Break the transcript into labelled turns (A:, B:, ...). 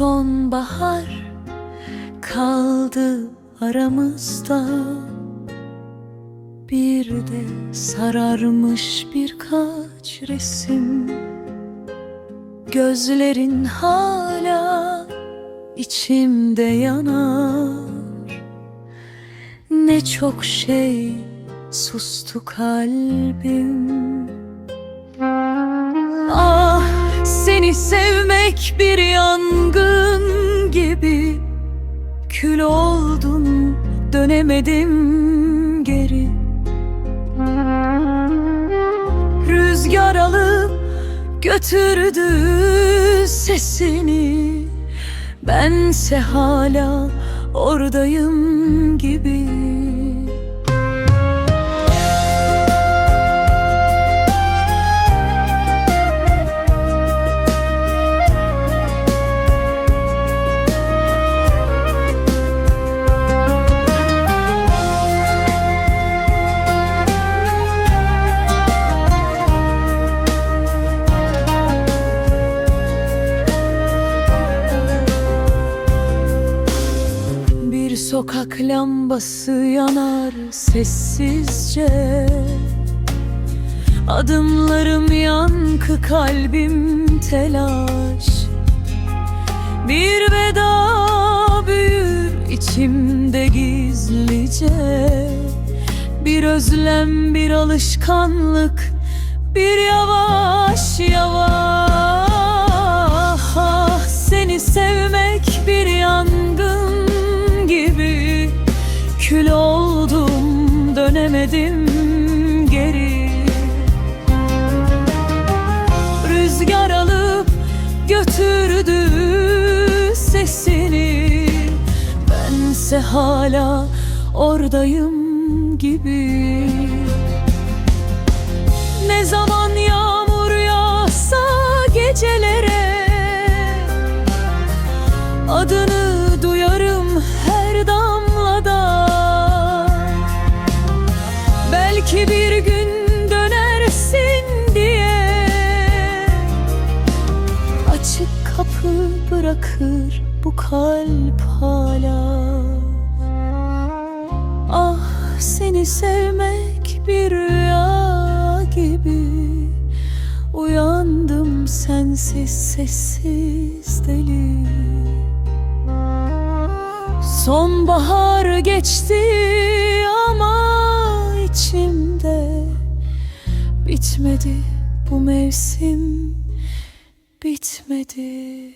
A: Sonbahar kaldı aramızda. Bir de sararmış birkaç resim. Gözlerin hala içimde yanar. Ne çok şey sustu kalbim sevmek bir yangın gibi. Kül oldun dönemedim geri. Rüzgar alıp götürdü sesini. Bense hala oradayım gibi sokak lambası yanar sessizce. Adımlarım yankı kalbim telaş. Bir veda büyür içimde gizlice. Bir özlem bir alışkanlık Bir yavaş yavaş oldum dönemedim geri. Rüzgar alıp götürdü sesini. Bense hala oradayım gibi. Ne zaman yağmur yağsa gecelere Adını bırakır bu kalp hala. Ah seni sevmek bir rüya gibi. Uyandım sensiz sessiz deli. Sonbahar geçti ama içimde Bitmedi bu mevsim bitmedi